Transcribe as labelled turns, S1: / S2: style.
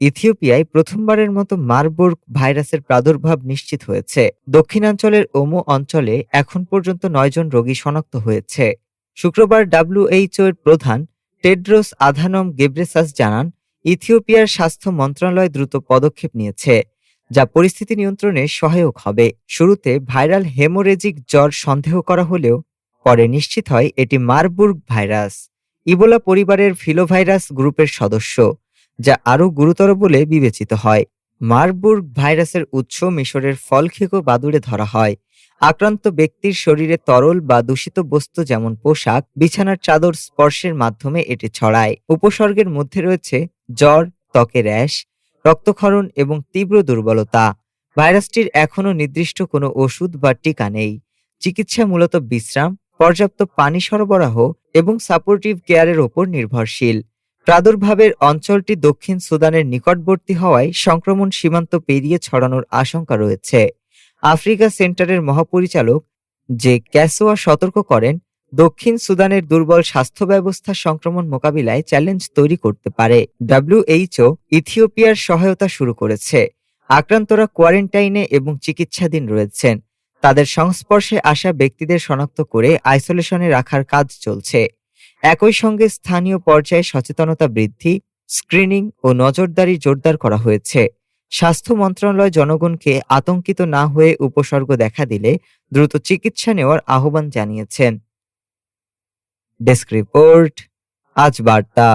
S1: ইথিওপিয়ায় প্রথমবারের মতো মারবুর্গ ভাইরাসের প্রাদুর্ভাব নিশ্চিত হয়েছে। দক্ষিণাঞ্চলের ওমো অঞ্চলে এখন পর্যন্ত নয়জন রোগী শনাক্ত হয়েছে। শুক্রবার ডাব্লিউএইচও এর প্রধান টেড্রোস আধানম গেব্রেসাস জানান, ইথিওপিয়ার স্বাস্থ্য মন্ত্রণালয় দ্রুত পদক্ষেপ নিয়েছে, যা পরিস্থিতি নিয়ন্ত্রণে সহায়ক হবে। শুরুতে ভাইরাল হেমোরেজিক জ্বর সন্দেহ করা হলেও পরে নিশ্চিত হয় এটি মারবুর্গ ভাইরাস। ইবোলা পরিবারের ফিলোভাইরাস গ্রুপের সদস্য। যা আরও গুরুতর বলে বিবেচিত হয়। মারবুর্গ ভাইরাসের উৎস মিশরের ফলখেকো বাদুড়ে ধরা হয়। আক্রান্ত ব্যক্তির শরীরে তরল বা দূষিত বস্তু যেমন পোশাক, বিছানার চাদর স্পর্শের মাধ্যমে এটি ছড়ায়। উপসর্গের মধ্যে রয়েছে জ্বর, ত্বকে র্যাশ, রক্তক্ষরণ এবং তীব্র দুর্বলতা। ভাইরাসটির এখনও নির্দিষ্ট কোনো ওষুধ বা টিকা নেই। চিকিৎসা মূলত বিশ্রাম, পর্যাপ্ত পানি সরবরাহ এবং সাপোর্টিভ কেয়ারের ওপর নির্ভরশীল। প্রাদুর্ভাবের অঞ্চলটি দক্ষিণ সুদানের নিকটবর্তী হওয়ায় সংক্রমণ সীমান্ত পেরিয়ে ছড়ানোর আশঙ্কা রয়েছে। আফ্রিকা সেন্টারের মহাপরিচালক যে ক্যাসোয়া সতর্ক করেন, দক্ষিণ সুদানের দুর্বল স্বাস্থ্য ব্যবস্থা সংক্রমণ মোকাবিলায় চ্যালেঞ্জ তৈরি করতে পারে। ডাব্লিউএইচও ইথিওপিয়ার সহায়তা শুরু করেছে। আক্রান্তরা কোয়ারেন্টাইনে এবং চিকিৎসাধীন রয়েছেন। তাদের সংস্পর্শে আসা ব্যক্তিদের শনাক্ত করে আইসোলেশনে রাখার কাজ চলছে। একই সঙ্গে স্থানীয় পর্যায়ে সচেতনতা বৃদ্ধি, স্ক্রিনিং ও নজরদারি জোরদার করা হয়েছে। স্বাস্থ্য মন্ত্রণালয় জনগণকে আতঙ্কিত না হয়ে উপসর্গ দেখা দিলে দ্রুত চিকিৎসা নেওয়ার আহ্বান জানিয়েছেন। ডেস্ক রিপোর্ট, আজ বার্তা।